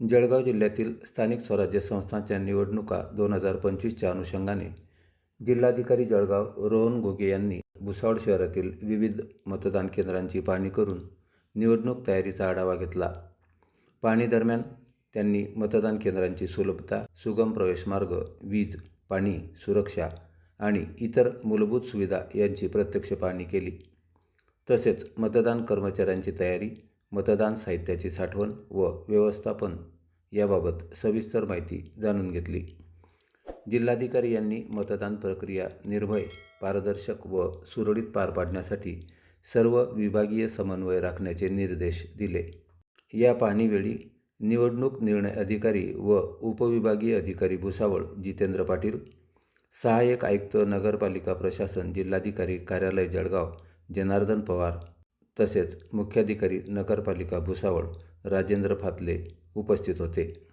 जळगाव जिल्ह्यातील स्थानिक स्वराज्य संस्थांच्या निवडणुका दोन हजार पंचवीसच्या अनुषंगाने जिल्हाधिकारी जळगाव रोहन घोगे यांनी भुसावळ शहरातील विविध मतदान केंद्रांची पाहणी करून निवडणूक तयारीचा आढावा घेतला. पाहणी दरम्यान त्यांनी मतदान केंद्रांची सुलभता सुगम प्रवेश मार्ग वीज पाणी सुरक्षा आणि इतर मूलभूत सुविधा यांची प्रत्यक्ष पाहणी केली. तसेच मतदान कर्मचाऱ्यांची तयारी मतदान साहित्याची साठवण व व्यवस्थापन याबाबत सविस्तर माहिती जाणून घेतली. जिल्हाधिकारी यांनी मतदान प्रक्रिया निर्भय पारदर्शक व सुरळीत पार पाडण्यासाठी सर्व विभागीय समन्वय राखण्याचे निर्देश दिले. या पाहणीवेळी निवडणूक निर्णय अधिकारी व उपविभागीय अधिकारी भुसावळ जितेंद्र पाटील सहाय्यक आयुक्त नगरपालिका प्रशासन जिल्हाधिकारी कार्यालय जळगाव जनार्दन पवार तसेच मुख्याधिकारी नगरपालिका भुसावळ राजेंद्र फातले उपस्थित होते.